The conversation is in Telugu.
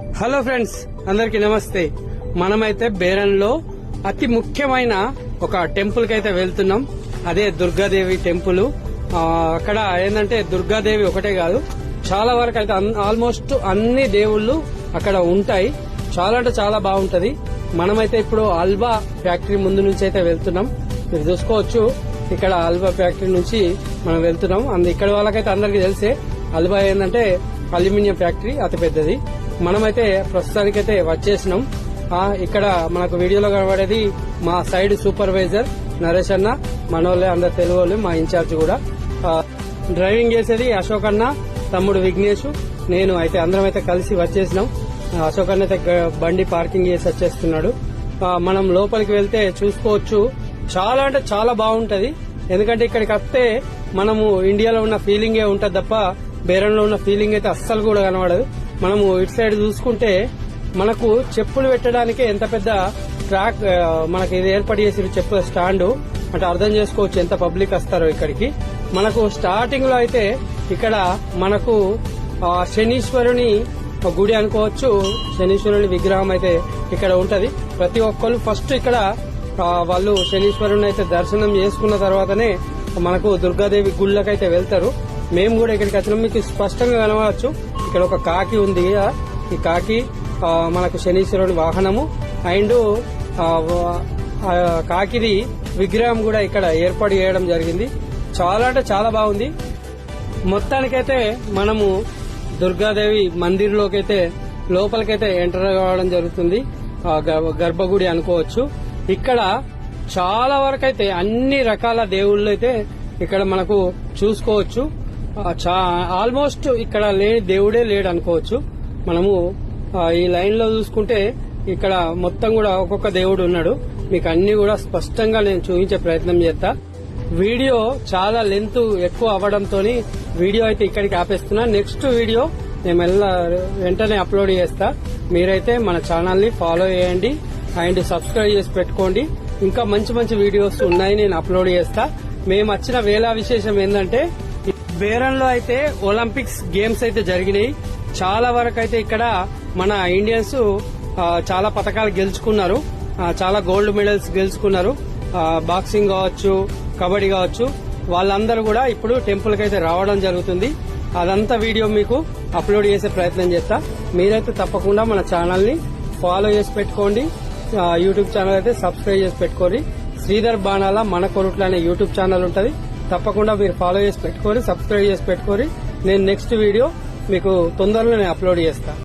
హలో ఫ్రెండ్స్ అందరికి నమస్తే. మనమైతే బేరన్లో అతి ముఖ్యమైన ఒక టెంపుల్కి అయితే వెళ్తున్నాం. అదే దుర్గాదేవి టెంపుల్. అక్కడ ఏంటంటే దుర్గాదేవి ఒకటే కాదు చాలా వరకు అయితే ఆల్మోస్ట్ అన్ని దేవుళ్ళు అక్కడ ఉంటాయి. చాలా అంటే చాలా బాగుంటది. మనమైతే ఇప్పుడు అల్వా ఫ్యాక్టరీ ముందు నుంచి అయితే వెళ్తున్నాం. మీరు చూసుకోవచ్చు ఇక్కడ అల్వా ఫ్యాక్టరీ నుంచి మనం వెళ్తున్నాం. అందు ఇక్కడ వాళ్ళకైతే అందరికీ తెలిసే అల్వా ఏంటంటే అల్యూమినియం ఫ్యాక్టరీ అతి పెద్దది మనమైతే ప్రస్తుతానికైతే వచ్చేసినాం. ఇక్కడ మనకు వీడియోలో కనబడేది మా సైడ్ సూపర్వైజర్ నరేష్ అన్న మనోళ్ళే అందరు తెలుగు వాళ్ళు మా ఇన్ఛార్జ్ కూడా. డ్రైవింగ్ చేసేది అశోక్ అన్న తమ్ముడు విఘ్నేష్. నేను అయితే అందరం అయితే కలిసి వచ్చేసినాం. అశోక్ అన్న అయితే బండి పార్కింగ్ చేసి వచ్చేస్తున్నాడు. మనం లోపలికి వెళ్తే చూసుకోవచ్చు. చాలా అంటే చాలా బాగుంటది. ఎందుకంటే ఇక్కడికి వస్తే మనము ఇండియాలో ఉన్న ఫీలింగే ఉంటది తప్ప బేరంలో ఉన్న ఫీలింగ్ అయితే అస్సలు కూడా కనబడదు. మనము ఇటు సైడ్ చూసుకుంటే మనకు చెప్పులు పెట్టడానికి ఎంత పెద్ద ట్రాక్ మనకి ఇది ఏర్పాటు చేసిన చెప్పుల స్టాండ్. అంటే అర్థం చేసుకోవచ్చు ఎంత పబ్లిక్ వస్తారో ఇక్కడికి. మనకు స్టార్టింగ్లో అయితే ఇక్కడ మనకు శనీశ్వరుని గుడి అనుకోవచ్చు. శనీశ్వరుని విగ్రహం అయితే ఇక్కడ ఉంటది. ప్రతి ఒక్కరు ఫస్ట్ ఇక్కడ వాళ్ళు శనీశ్వరుని అయితే దర్శనం చేసుకున్న తర్వాతనే మనకు దుర్గాదేవి గుళ్ళకైతే వెళ్తారు. మేము కూడా ఇక్కడికి వచ్చినాం. మీకు స్పష్టంగా కనవచ్చు ఇక్కడ ఒక కాకి ఉంది. ఈ కాకి మనకు శనీశ్వరుని వాహనము. అండ్ కాకిది విగ్రహం కూడా ఇక్కడ ఏర్పాటు చేయడం జరిగింది. చాలా అంటే చాలా బాగుంది. మొత్తానికైతే మనము దుర్గాదేవి మందిర్లోకైతే లోపలికైతే ఎంటర్ కావడం జరుగుతుంది. ఆ గర్భగుడి అనుకోవచ్చు. ఇక్కడ చాలా వరకు అయితే అన్ని రకాల దేవుళ్ళు అయితే ఇక్కడ మనకు చూసుకోవచ్చు. ఆల్మోస్ట్ ఇక్కడ లేని దేవుడే లేడు అనుకోవచ్చు. మనము ఈ లైన్లో చూసుకుంటే ఇక్కడ మొత్తం కూడా ఒక్కొక్క దేవుడు ఉన్నాడు. మీకు అన్ని కూడా స్పష్టంగా నేను చూపించే ప్రయత్నం చేస్తా. వీడియో చాలా లెంత్ ఎక్కువ అవ్వడంతో వీడియో అయితే ఇక్కడికి ఆపేస్తున్నా. నెక్స్ట్ వీడియో నేను మెల్ల వెంటనే అప్లోడ్ చేస్తా. మీరైతే మన ఛానల్ని ఫాలో చేయండి. అండ్ సబ్స్క్రైబ్ చేసి పెట్టుకోండి. ఇంకా మంచి మంచి వీడియోస్ ఉన్నాయి నేను అప్లోడ్ చేస్తా. మేము వచ్చిన వేళ విశేషం ఏంటంటే బేరంలో అయితే ఒలింపిక్స్ గేమ్స్ అయితే జరిగినాయి. చాలా వరకు అయితే ఇక్కడ మన ఇండియన్స్ చాలా పథకాలు గెలుచుకున్నారు. చాలా గోల్డ్ మెడల్స్ గెలుచుకున్నారు. బాక్సింగ్ కావచ్చు కబడ్డీ కావచ్చు వాళ్ళందరూ కూడా ఇప్పుడు టెంపుల్కి అయితే రావడం జరుగుతుంది. అదంతా వీడియో మీకు అప్లోడ్ చేసే ప్రయత్నం చేస్తా. మీరైతే తప్పకుండా మన ఛానల్ని ఫాలో చేసి పెట్టుకోండి. యూట్యూబ్ ఛానల్ అయితే సబ్స్క్రైబ్ చేసి పెట్టుకోండి. శ్రీధర్ బాణాల మన కొరుట్ల అనే యూట్యూబ్ ఛానల్ ఉంటుంది. తప్పకుండా మీరు ఫాలో చేసి పెట్టుకొని సబ్స్క్రైబ్ చేసి పెట్టుకొని నేను నెక్స్ట్ వీడియో మీకు తొందరలో నేను అప్లోడ్ చేస్తాను